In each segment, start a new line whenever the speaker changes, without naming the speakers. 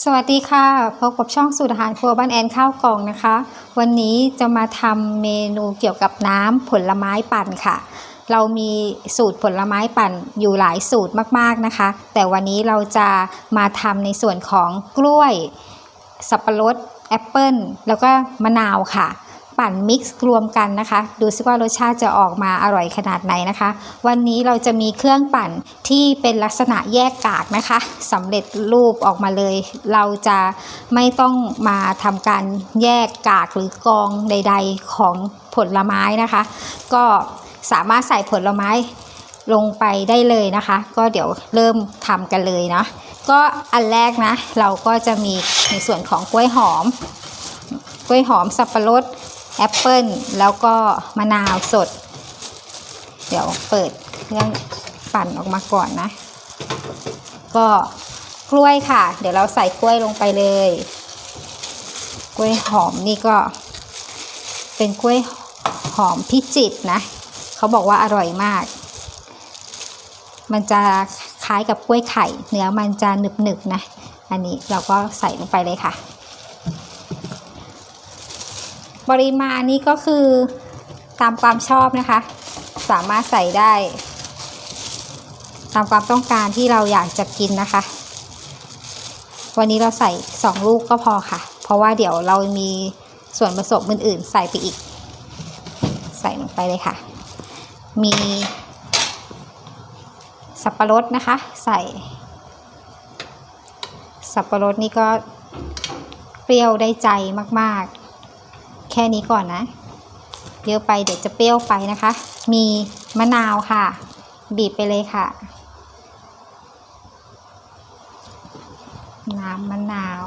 สวัสดีค่ะ พบกับช่องสูตรอาหารครัวบ้านแอนข้าวกล่องนะคะ วันนี้จะมาทำเมนูเกี่ยวกับน้ำผลไม้ปั่นค่ะ เรามีสูตรผลไม้ปั่นอยู่หลายสูตรมากๆนะคะ แต่วันนี้เราจะมาทำในส่วนของกล้วย สับปะรดแอปเปิลแล้วก็มะนาวค่ะ ปั่นมิกซ์รวมกันนะคะ ดูซิว่ารสชาติจะออกมาอร่อยขนาดไหนนะคะ วันนี้เราจะมีเครื่องปั่นที่เป็นลักษณะแยกกากนะคะสำเร็จรูปออกมาเลย เราจะไม่ต้องมาทำการแยกกากหรือกองใด ๆของผลไม้นะคะ ก็สามารถใส่ผลไม้ลงไปได้เลยนะคะ ก็เดี๋ยวเริ่มทำกันเลยเนาะก็อันแรกนะ เราก็จะมีในส่วนของกล้วยหอม กล้วยหอมสับปะรด แอปเปิลแล้วก็มะนาวสด เดี๋ยวเปิดเครื่องปั่นออกมาก่อนนะ ก็กล้วยค่ะ เดี๋ยวเราใส่กล้วยลงไปเลย กล้วยหอมนี่ก็ เป็นกล้วยหอมพิจิตรนะ เขาบอกว่าอร่อยมาก มันจะคล้ายกับกล้วยไข่ เนื้อมันจะหนึบๆนะอันนี้เราก็ใส่ลงไปเลยค่ะ ปริมาณนี้ก็คือตามความชอบนะคะ สามารถใส่ได้ ตามความต้องการที่เราอยากจะกินนะคะ วันนี้เราใส่ 2 ลูกก็พอค่ะ เพราะว่าเดี๋ยวเรามีส่วนผสมอื่นๆ ใส่ไปอีก ใส่ลงไปเลยค่ะ มีสับปะรดนะคะ ใส่ สับปะรดนี่ก็เปรี้ยวได้ใจมากๆ แค่นี้ก่อนนะเยอะไปเดี๋ยวจะเปรี้ยวไปนะคะ มีมะนาวค่ะ บีบไปเลยค่ะ น้ำมะนาว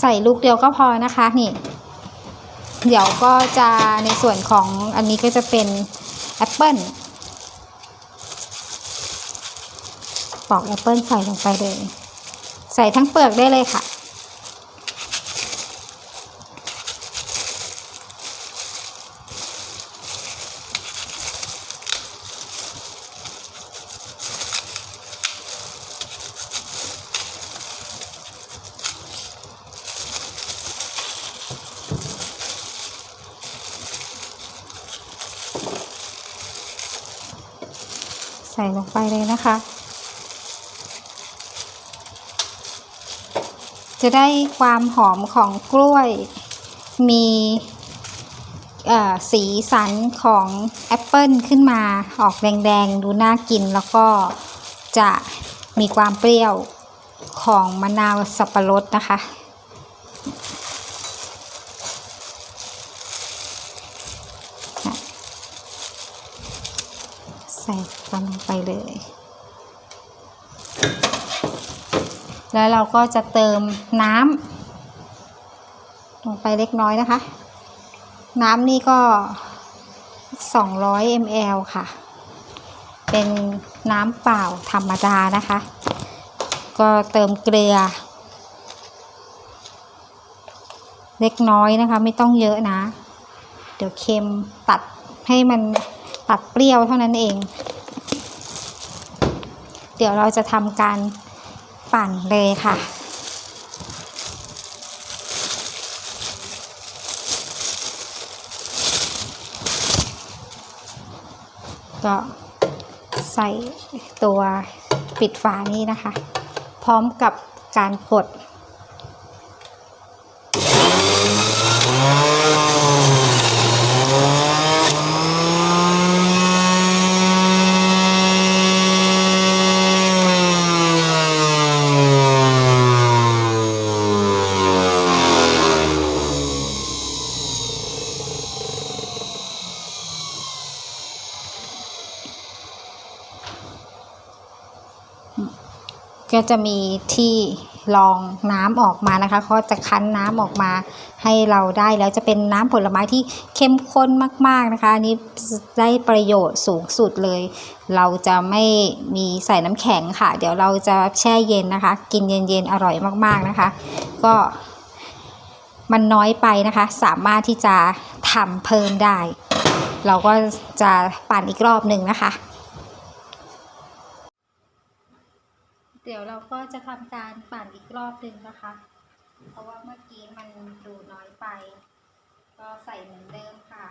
ใส่ลูกเดียวก็พอนะคะนี่ เดี๋ยวก็จะในส่วนของอันนี้ก็จะเป็นแอปเปิลปอกแอปเปิลใส่ลงไปเลย ใส่ทั้งเปลือกได้เลยค่ะ ใส่ลงไปเลยนะคะ จะได้ความหอมของกล้วย มีสีสันของแอปเปิลขึ้นมาออกแดงๆ ดูน่ากินแล้วก็จะมีความเปรี้ยวของมะนาวสับปะรดนะคะ ใส่ลงไปเลย แล้วเราก็จะเติมน้ำลงไปเล็กน้อยนะคะ น้ำนี่ก็ 200 ml ค่ะ เป็นน้ำเปล่าธรรมดานะคะ ก็เติมเกลือ เล็กน้อยนะคะ ไม่ต้องเยอะนะ เดี๋ยวเค็มตัดให้มันตัดเปรี้ยวเท่านั้นเอง เดี๋ยวเราจะทำการ ปั่นเลยค่ะ ก็ใส่ตัวปิดฝานี้นะคะ พร้อมกับการกด ก็จะมีที่รองน้ำออกมานะคะเขาจะคั้นน้ำออกมาให้เราได้แล้วจะเป็นน้ำผลไม้ที่เข้มข้นมาก ๆนะคะอันนี้ได้ประโยชน์สูงสุดเลย เราจะไม่มีใส่น้ำแข็งค่ะ เดี๋ยวเราจะแช่เย็นนะคะ กินเย็นๆอร่อยมากๆนะคะ ก็มันน้อยไปนะคะ สามารถที่จะทำเพิ่มได้ เราก็จะปั่นอีกรอบหนึ่งนะคะ เดี๋ยวเราก็จะทำการปั่นอีกรอบหนึ่งนะคะ เพราะว่าเมื่อกี้มันดูน้อยไป ก็ใส่เหมือนเดิมค่ะ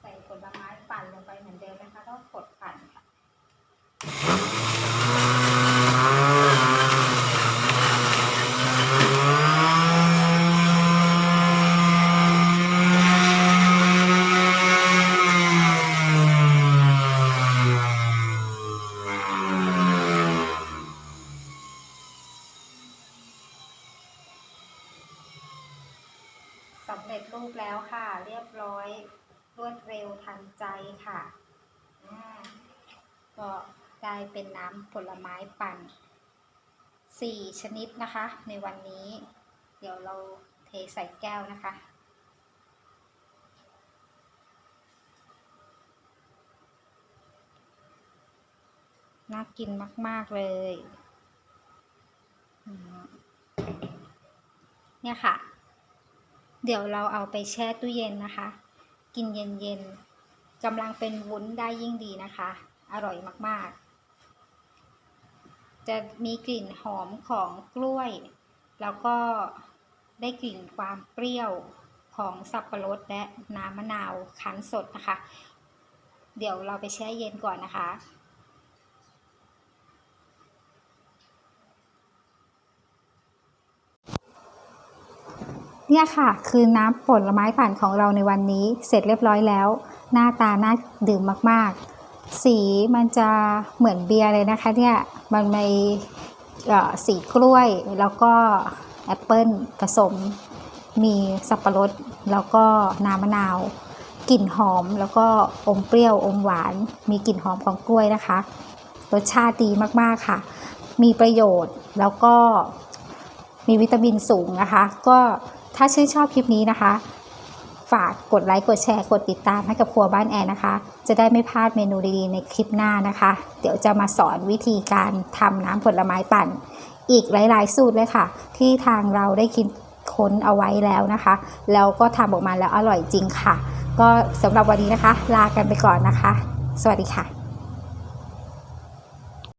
ใส่ผลไม้ปั่นลงไปเหมือนเดิมนะคะแล้วกดปั่นค่ะ สำเรูปแล้วค่ะ เรียบร้อยรวดเร็วทันใจค่ะ ก็ได้เป็นน้ำผลไม้ปั่นสี่ชนิดนะคะ ในวันนี้ เดี๋ยวเราเทใส่แก้วนะคะน่ากินมาก ๆ เลย เนี่ยค่ะ เดี๋ยวเราเอาไปแช่ตู้เย็นนะคะ กินเย็นๆกำลังเป็นวุ้นได้ยิ่งดีนะคะ อร่อยมากๆ จะมีกลิ่นหอมของกล้วย แล้วก็ได้กลิ่นความเปรี้ยวของสับปะรดและน้ำมะนาวคั้นสดนะคะ เดี๋ยวเราไปแช่เย็นก่อนนะคะ เนี่ยค่ะ คือน้ำผลไม้ปั่นของเราในวันนี้เสร็จเรียบร้อยแล้ว หน้าตาน่าดื่มมากๆ สีมันจะเหมือนเบียร์เลยนะคะเนี่ยมันมีสีกล้วยแล้วก็แอปเปิลผสม มีสับปะรด แล้วก็น้ำมะนาวกลิ่นหอมแล้วก็อมเปรี้ยวอมหวาน มีกลิ่นหอมของกล้วยนะคะ รสชาติดีมากๆค่ะ มีประโยชน์แล้วก็มีวิตามินสูงนะคะ ก็ ถ้าชื่นชอบคลิปนี้นะคะ ฝากกดไลค์กดแชร์กดติดตามให้กับครัวบ้านแอนนะคะ จะได้ไม่พลาดเมนูดีๆในคลิปหน้านะคะ เดี๋ยวจะมาสอนวิธีการทำน้ำผลไม้ปั่น อีกหลายๆ สูตรเลยค่ะ ที่ทางเราได้คิดค้นเอาไว้แล้วนะคะ แล้วก็ทำออกมาแล้วอร่อยจริงค่ะ ก็สำหรับวันนี้นะคะ ลากันไปก่อนนะคะ สวัสดีค่ะ